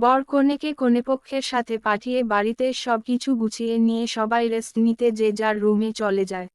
বর কনেকে কনেপক্ষের সাথে পাঠিয়ে বাড়িতে সবকিছু গুছিয়ে নিয়ে সবাই রেস্ট নিতে যে যার রুমে চলে যায়।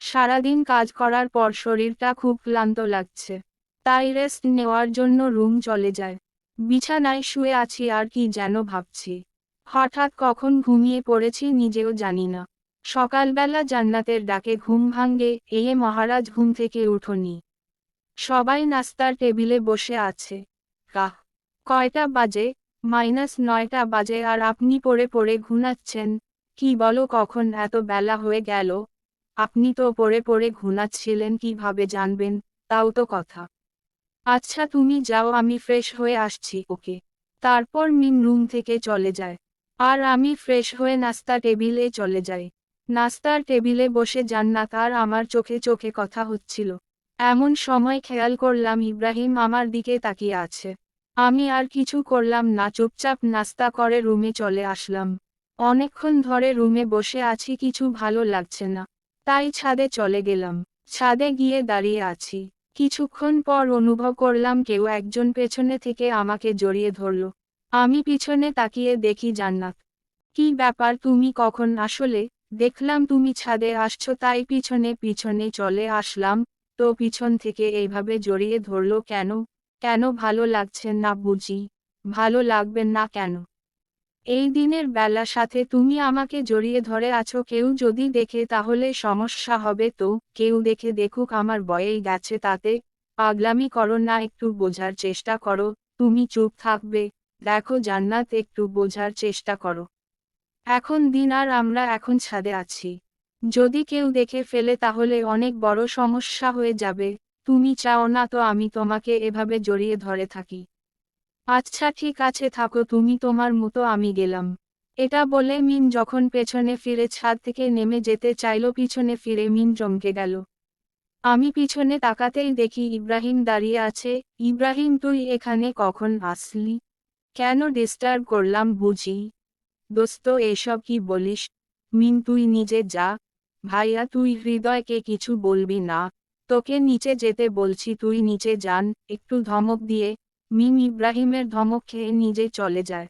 সারাদিন কাজ করার পর শরীরটা খুব ক্লান্ত লাগছে। তাই রেস্ট নেওয়ার জন্য রুম চলে যায়। বিছানায় শুয়ে আছি আর কি যেন ভাবছি। হঠাৎ কখন ঘুমিয়ে পড়েছি নিজেও জানি না। সকালবেলা জান্নাতের ডাকে ঘুম ভাঙ্গে এ মহারাজ ঘুম থেকে উঠোনি। সবাই নাস্তার টেবিলে বসে আছে। কাহ, কয়টা বাজে? মাইনাস নয়টা বাজে আর আপনি পড়ে পড়ে ঘুমাচ্ছেন। কি বলো কখন এত বেলা হয়ে গেল? আপনি তো পড়ে পড়ে ঘুমাচ্ছিলেন, কীভাবে জানবেন? তাও তো কথা। আচ্ছা তুমি যাও, আমি ফ্রেশ হয়ে আসছি, ওকে। তারপর মিম রুম থেকে চলে যায়। আর আমি ফ্রেশ হয়ে নাস্তা টেবিলে চলে যাই। নাস্তার টেবিলে বসে জান্নাত আর আমার চোখে চোখে কথা হচ্ছিল। এমন সময় খেয়াল করলাম ইব্রাহিম আমার দিকে তাকিয়ে আছে। আমি আর কিছু করলাম না, চুপচাপ নাস্তা করে রুমে চলে আসলাম। অনেকক্ষণ ধরে রুমে বসে আছি, কিছু ভালো লাগছে না। তাই ছাদে চলে গেলাম। ছাদে গিয়ে দাঁড়িয়ে আছি। কিছুক্ষণ পর অনুভব করলাম কেউ একজন পেছনে থেকে আমাকে জড়িয়ে ধরল। আমি পিছনে তাকিয়ে দেখি জান্নাত। কি ব্যাপার, তুমি কখন আসলে? দেখলাম তুমি ছাদে আসছো, তাই পিছনে পিছনে চলে আসলাম। তো পিছন থেকে এইভাবে জড়িয়ে ধরল কেন? কেন ভালো লাগছে না বুঝি? ভালো লাগবে না কেন? এই দিনের বেলা সাথে তুমি আমাকে জড়িয়ে ধরে আছো, কেউ যদি দেখে তাহলে সমস্যা হবে তো? কেউ দেখে দেখুক আমার বয়েই গেছে তাতে। পাগলামি করো না, একটু বোঝার চেষ্টা করো। তুমি চুপ থাকবে। দেখো জান্নাত, একটু বোঝার চেষ্টা করো। এখন দিন আর আমরা এখন ছাদে আছি। যদি কেউ দেখে ফেলে তাহলে অনেক বড় সমস্যা হয়ে যাবে। তুমি চাও না তো আমি তোমাকে এভাবে জড়িয়ে ধরে থাকি। আচ্ছা ঠিক আছে, থাকো, তুমি তোমার মতো আমি গেলাম। এটা বলে মিন যখন পেছনে ফিরে ছাদ থেকে নেমে যেতে চাইল, পিছনে ফিরে মিন চমকে গেল। আমি পিছনে তাকাতেই দেখি ইব্রাহিম দাঁড়িয়ে আছে। ইব্রাহিম, তুই এখানে কখন আসলি? কেন ডিস্টার্ব করলাম বুঝি? দোস্ত, এসব কি বলিস? মিন, তুই নিজে যা। ভাইয়া, তুই হৃদয়কে কিছু বলবি না। তোকে নিচে যেতে বলছি, তুই নিচে যান, একটু ধমক দিয়ে। মিম ইব্রাহিমের ধমক খেয়ে নিজে চলে যায়।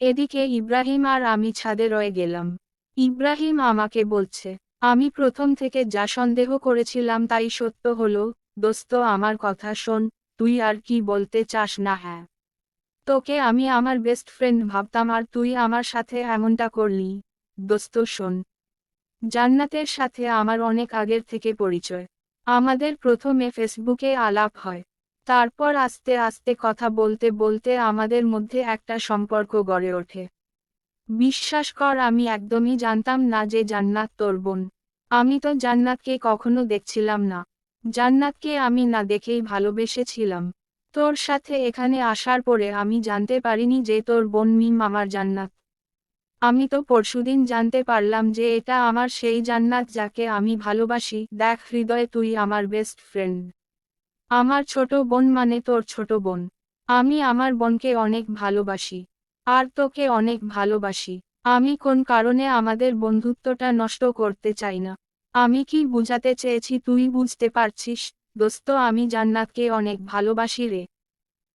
এদিকে ইব্রাহিম আর আমি ছাদে রয়ে গেলাম। ইব্রাহিম আমাকে বলছে, আমি প্রথম থেকে যা সন্দেহ করেছিলাম তাই সত্য হলো। দোস্ত, আমার কথা শোন, তুই আর কি বলতে চাস না হ্যাঁ। তোকে আমি আমার বেস্ট ফ্রেন্ড ভাবতাম আর তুই আমার সাথে এমনটা করলি। দোস্ত, শোন। জান্নাতের সাথে আমার অনেক আগের থেকে পরিচয়। আমাদের প্রথমে ফেসবুকে আলাপ হয়। তারপর আস্তে আস্তে কথা বলতে বলতে আমাদের মধ্যে একটা সম্পর্ক গড়ে ওঠে। বিশ্বাস কর, আমি একদমই জানতাম না যে জান্নাত তোর বোন। আমি তো জান্নাতকে কখনো দেখছিলাম না। জান্নাতকে আমি না দেখেই ভালোবেসেছিলাম। তোর সাথে এখানে আসার পরে আমি জানতে পারিনি যে তোর বোন মিম আমার জান্নাত। আমি তো পরশুদিন জানতে পারলাম যে এটা আমার সেই জান্নাত যাকে আমি ভালোবাসি। দেখ হৃদয়ে তুই আমার বেস্ট ফ্রেন্ড আমার ছোট বোন মানে তোর ছোট বোন। আমি আমার বোনকে অনেক ভালোবাসি। আর তোকে অনেক ভালোবাসি। আমি কোন কারণে আমাদের বন্ধুত্বটা নষ্ট করতে চাই না। আমি কি বুঝাতে চেয়েছি তুই বুঝতে পারছিস? দোস্ত, আমি জান্নাতকে অনেক ভালোবাসি রে।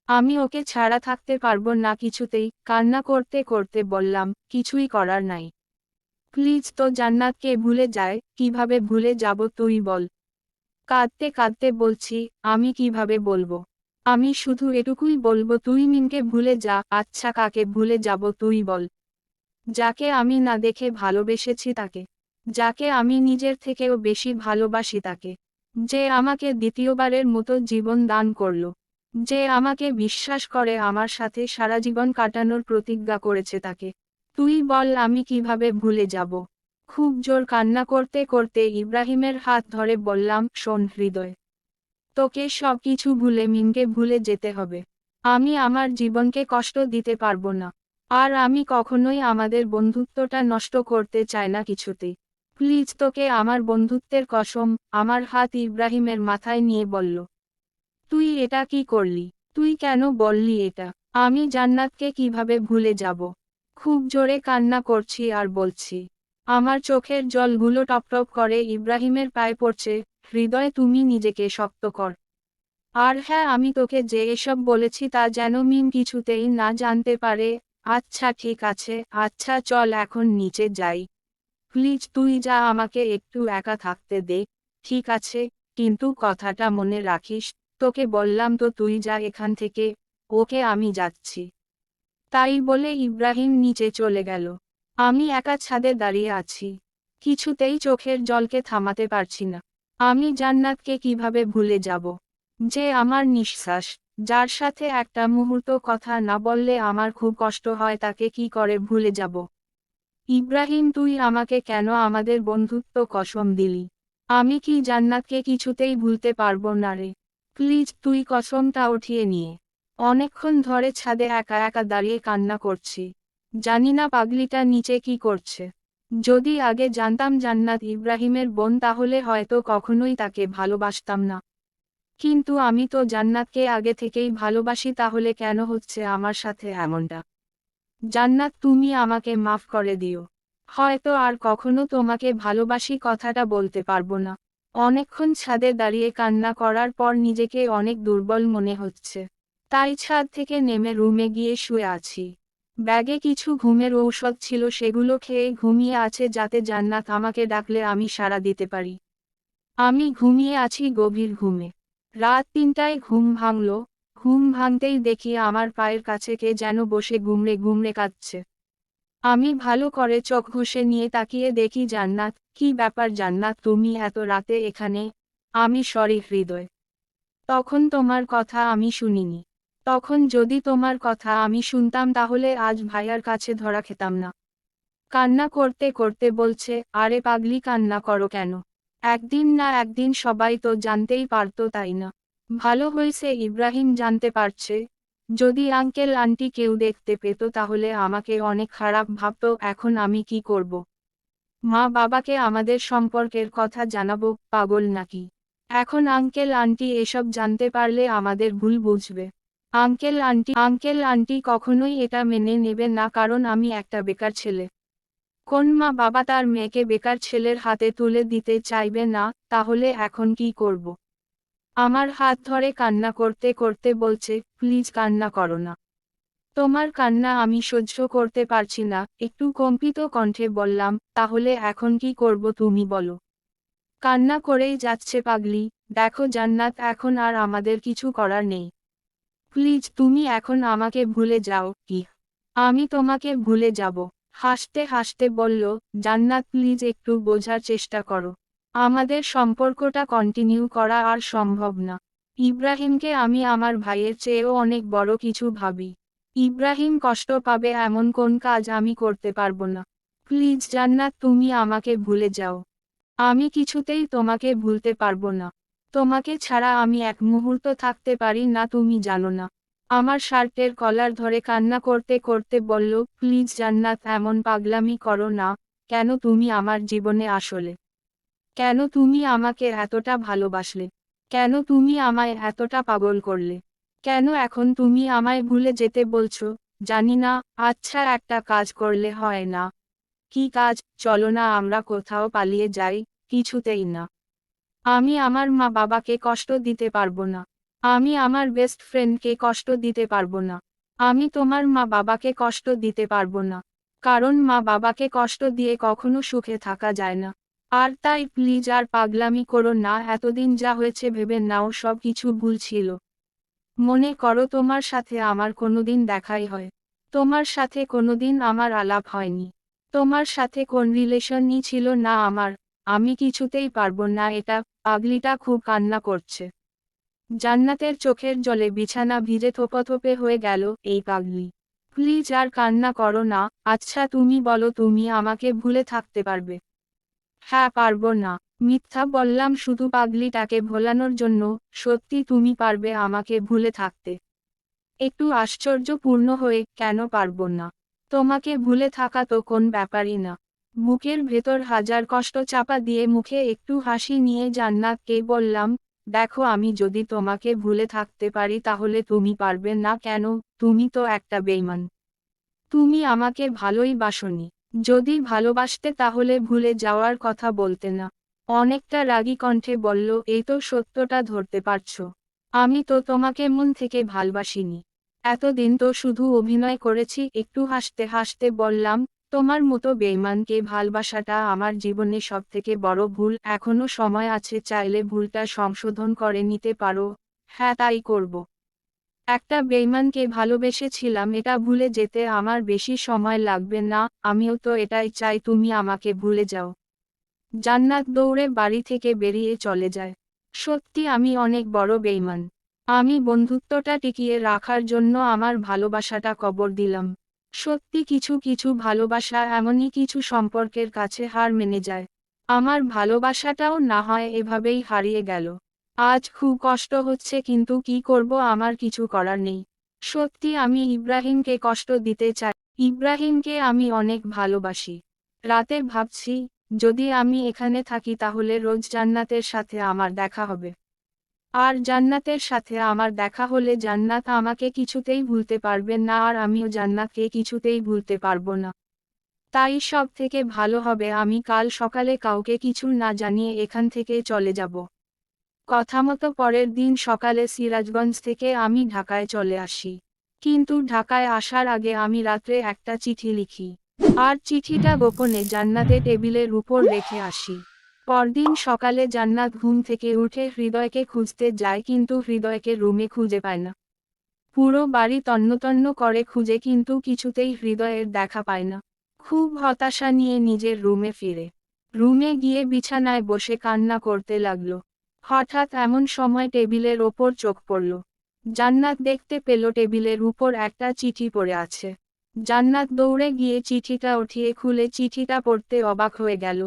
আমি ওকে ছাড়া থাকতে পারব না কিছুতেই। কান্না করতে করতে বললাম, কিছুই করার নাই। প্লিজ তো জান্নাতকে ভুলে যায়, কীভাবে ভুলে যাব তুই বল। কাঁদতে কাঁদতে বলছি, আমি কীভাবে বলব? আমি শুধু এটুকুই বলব, তুই মিনকে ভুলে যা আচ্ছা কাকে ভুলে যাব তুই বল। যাকে আমি না দেখে ভালোবেসেছি তাকে। যাকে আমি নিজের থেকেও বেশি ভালোবাসি তাকে। যে আমাকে দ্বিতীয়বারের মতো জীবন দান করল। যে আমাকে বিশ্বাস করে আমার সাথে সারা জীবন কাটানোর প্রতিজ্ঞা করেছে তাকে। তুই বল, আমি কীভাবে ভুলে যাব? খুব জোর কান্না করতে করতে ইব্রাহিমের হাত ধরে বললাম, শোন হৃদয়, তোকে সব কিছু ভুলে, মিনকে ভুলে যেতে হবে। আমি আমার জীবনকে কষ্ট দিতে পারব না। আর আমি কখনোই আমাদের বন্ধুত্বটা নষ্ট করতে চাই না কিছুতেই প্লিজ তোকে আমার বন্ধুত্বের কসম, আমার হাত ইব্রাহিমের মাথায় নিয়ে বলল। তুই এটা কি করলি? তুই কেন বললি এটা? আমি জান্নাতকে কীভাবে ভুলে যাব? খুব জোরে কান্না করছি আর বলছি, আমার চোখের জলগুলো টপটপ করে ইব্রাহিমের পায়ে পড়ছে, হৃদয়ে তুমি নিজেকে শক্ত কর। আর হ্যাঁ আমি তোকে যে এসব বলেছি তা যেন মিম কিছুতেই না জানতে পারে। আচ্ছা ঠিক আছে আচ্ছা চল এখন নিচে যাই। প্লিজ, তুই যা আমাকে একটু একা থাকতে দে। ঠিক আছে, কিন্তু কথাটা মনে রাখিস তোকে বললাম তো তুই যা এখান থেকে, ওকে আমি যাচ্ছি। তাই বলে ইব্রাহিম নিচে চলে গেল। আমি একা ছাদে দাঁড়িয়ে আছি। কিছুতেই চোখের জলকে থামাতে পারছি না। আমি জান্নাতকে কীভাবে ভুলে যাব? যে আমার নিঃশ্বাস, যার সাথে একটা মুহূর্ত কথা না বললে আমার খুব কষ্ট হয়, তাকে কি করে ভুলে যাব? ইব্রাহিম, তুই আমাকে কেন আমাদের বন্ধুত্ব কসম দিলি? আমি কি জান্নাতকে কিছুতেই ভুলতে পারব না রে? প্লিজ তুই কসমটা উঠিয়ে নিয়ে। অনেকক্ষণ ধরে ছাদে একা একা দাঁড়িয়ে কান্না করছি। জানি না পাগলিটা নিচে কি করছে। যদি আগে জানতাম জান্নাত ইব্রাহিমের বোন, তাহলে হয়তো কখনোই তাকে ভালোবাসতাম না। কিন্তু আমি তো জান্নাতকে আগে থেকেই ভালোবাসি, তাহলে কেন হচ্ছে আমার সাথে এমনটা? জান্নাত, তুমি আমাকে মাফ করে দিও। হয়তো আর কখনো তোমাকে ভালোবাসি কথাটা বলতে পারব না। অনেকক্ষণ ছাদে দাঁড়িয়ে কান্না করার পর নিজেকে অনেক দুর্বল মনে হচ্ছে। তাই ছাদ থেকে নেমে রুমে গিয়ে শুয়ে আছি। ব্যাগে কিছু ঘুমের ঔষধ ছিল, সেগুলো খেয়ে ঘুমিয়ে আছে যাতে জান্নাত আমাকে ডাকলে আমি সাড়া দিতে পারি। আমি ঘুমিয়ে আছি গভীর ঘুমে। রাত তিনটায় ঘুম ভাঙল। ঘুম ভাঙতেই দেখি আমার পায়ের কাছে কে যেন বসে গুমড়ে গুমড়ে কাঁদছে। আমি ভালো করে চোখ ঘষে নিয়ে তাকিয়ে দেখি জান্নাত কি ব্যাপার জান্নাত, তুমি এত রাতে এখানে? আমি সরি হৃদয়। তখন তোমার কথা আমি শুনিনি। তখন যদি তোমার কথা আমি শুনতাম, তাহলে আজ ভাইয়ার কাছে ধরা খেতাম না। কান্না করতে করতে বলছে, আরে পাগলি, কান্না করো কেন? একদিন না একদিন সবাই তো জানতেই পারতো তাই না? ভালো হয়েছে, ইব্রাহিম জানতে পারছে। যদি আঙ্কেল, আন্টি কেউ দেখতে পেত, তাহলে আমাকে অনেক খারাপ ভাবত, এখন আমি কি করব? মা বাবাকে আমাদের সম্পর্কের কথা জানাব, পাগল নাকি? এখন আঙ্কেল, আন্টি এসব জানতে পারলে আমাদের ভুল বুঝবে। আঙ্কেল, আন্টি আঙ্কেল, আন্টি কখনোই এটা মেনে নেবে না কারণ আমি একটা বেকার ছেলে। কোন মা বাবা তার মেয়েকে বেকার ছেলের হাতে তুলে দিতে চাইবে না, তাহলে এখন কি করব? আমার হাত ধরে কান্না করতে করতে বলছে, প্লিজ কান্না করো না। তোমার কান্না আমি সহ্য করতে পারছি না, একটু কম্পিত কণ্ঠে বললাম, তাহলে এখন কি করব তুমি বলো। কান্না করেই যাচ্ছে পাগলি, দেখো জান্নাত এখন আর আমাদের কিছু করার নেই। প্লিজ তুমি এখন আমাকে ভুলে যাও, কি? আমি তোমাকে ভুলে যাব। হাসতে হাসতে বলল, জান্নাত প্লিজ একটু বোঝার চেষ্টা করো। আমাদের সম্পর্কটা কন্টিনিউ করা আর সম্ভব না। ইব্রাহিমকে আমি আমার ভাইয়ের চেয়েও অনেক বড় কিছু ভাবি। ইব্রাহিম কষ্ট পাবে এমন কোন কাজ আমি করতে পারব না। প্লিজ জান্নাত, তুমি আমাকে ভুলে যাও। আমি কিছুতেই তোমাকে ভুলতে পারব না। তোমাকে ছাড়া আমি এক মুহূর্ত থাকতে পারি না, তুমি জানো না। আমার শার্টের কলার ধরে কান্না করতে করতে বলল, প্লিজ জান্নাত, এমন পাগলামি করো না। কেন তুমি আমার জীবনে আসলে? কেন তুমি আমাকে এতটা ভালোবাসলে? কেন তুমি আমায় এতটা পাগল করলে? কেন এখন তুমি আমায় ভুলে যেতে বলছো? জানি না আচ্ছা একটা কাজ করলে হয় না। কি কাজ? চলো না, আমরা কোথাও পালিয়ে যাই, কিছুতেই না। আমি আমার মা বাবাকে কষ্ট দিতে পারব না। আমি আমার বেস্ট ফ্রেন্ডকে কষ্ট দিতে পারব না। আমি তোমার মা বাবাকে কষ্ট দিতে পারব না। কারণ মা বাবাকে কষ্ট দিয়ে কখনো সুখে থাকা যায় না। আর তাই প্লিজ আর পাগলামি করো না, এতদিন যা হয়েছে ভেবে নাও সব কিছু ভুল ছিল। মনে করো তোমার সাথে আমার কোনোদিন দেখাই হয়। তোমার সাথে কোনোদিন আমার আলাপ হয়নি। তোমার সাথে কোন রিলেশনই ছিল না আমার। আমি কিছুতেই পারব না, এটা পাগলিটা খুব কান্না করছে। জান্নাতের চোখের জলে বিছানা ভিজে থোপথোপে হয়ে গেল এই পাগলি। প্লিজ আর কান্না করো না আচ্ছা তুমি বলো তুমি আমাকে ভুলে থাকতে পারবে। হ্যাঁ পারব না। মিথ্যা বললাম শুধু পাগলিটাকে ভোলানোর জন্য, সত্যি তুমি পারবে আমাকে ভুলে থাকতে। একটু আশ্চর্যপূর্ণ হয়ে, কেন পারব না? তোমাকে ভুলে থাকা তো কোন ব্যাপারই না। বুকের ভেতর হাজার কষ্ট চাপা দিয়ে মুখে একটু হাসি নিয়ে জান্নাতকে বললাম, দেখো আমি যদি তোমাকে ভুলে থাকতে পারি তাহলে তুমি পারবে না কেন? তুমি তো একটা বেইমান তুমি আমাকে ভালোই বাসনি। যদি ভালোবাসতে তাহলে ভুলে যাওয়ার কথা বলতে না। অনেকটা রাগী কণ্ঠে বলল, এই তো সত্যটা ধরতে পারছ। আমি তো তোমাকে মন থেকে ভালবাসিনি। এতদিন তো শুধু অভিনয় করেছি, একটু হাসতে হাসতে বললাম, তোমার মতো বেইমানকে ভালবাসাটা আমার জীবনে সবথেকে বড় ভুল। এখনও সময় আছে, চাইলে ভুলটা সংশোধন করে নিতে পারো। হ্যাঁ তাই করব। একটা বেইমানকে ভালোবেসেছিলাম, এটা ভুলে যেতে আমার বেশি সময় লাগবে না। আমিও তো এটাই চাই, তুমি আমাকে ভুলে যাও। জান্নাত দৌড়ে বাড়ি থেকে বেরিয়ে চলে যায়। সত্যি আমি অনেক বড় বেইমান আমি বন্ধুত্বটা টিকিয়ে রাখার জন্য আমার ভালোবাসাটা কবর দিলাম। সত্যি কিছু কিছু ভালোবাসা এমনই কিছু সম্পর্কের কাছে হার মেনে যায়। আমার ভালোবাসাটাও না হয় এভাবেই হারিয়ে গেল। আজ খুব কষ্ট হচ্ছে কিন্তু কি করব আমার কিছু করার নেই। সত্যি আমি ইব্রাহিমকে কষ্ট দিতে চাই। ইব্রাহিমকে আমি অনেক ভালোবাসি। রাতে ভাবছি যদি আমি এখানে থাকি তাহলে রোজ জান্নাতের সাথে আমার দেখা হবে। আর জান্নাতের সাথে আমার দেখা হলে জান্নাত আমাকে কিছুতেই ভুলতে পারবে না আর আমিও জান্নাতকে কিছুতেই ভুলতে পারব না। তাই সব থেকে ভালো হবে আমি কাল সকালে কাউকে কিছু না জানিয়ে এখান থেকে চলে যাব। কথামতো পরের দিন সকালে সিরাজগঞ্জ থেকে আমি ঢাকায় চলে আসি। কিন্তু ঢাকায় আসার আগে আমি রাত্রে একটা চিঠি লিখি। আর চিঠিটা গোপনে জান্নাতে টেবিলের উপর রেখে আসি। পরদিন সকালে জান্নাত ঘুম থেকে উঠে হৃদয়কে খুঁজতে যায় কিন্তু হৃদয়কে রুমে খুঁজে পায় না। পুরো বাড়ি তন্নতন্ন করে খুঁজে কিন্তু কিছুতেই হৃদয়ের দেখা পায় না। খুব হতাশা নিয়ে নিজের রুমে ফিরে। রুমে গিয়ে বিছানায় বসে কান্না করতে লাগল। হঠাৎ এমন সময় টেবিলের ওপর চোখ পড়ল। জান্নাত দেখতে পেল টেবিলের উপর একটা চিঠি পড়ে আছে। জান্নাত দৌড়ে গিয়ে চিঠিটা উঠিয়ে খুলে চিঠিটা পড়তে অবাক হয়ে গেল।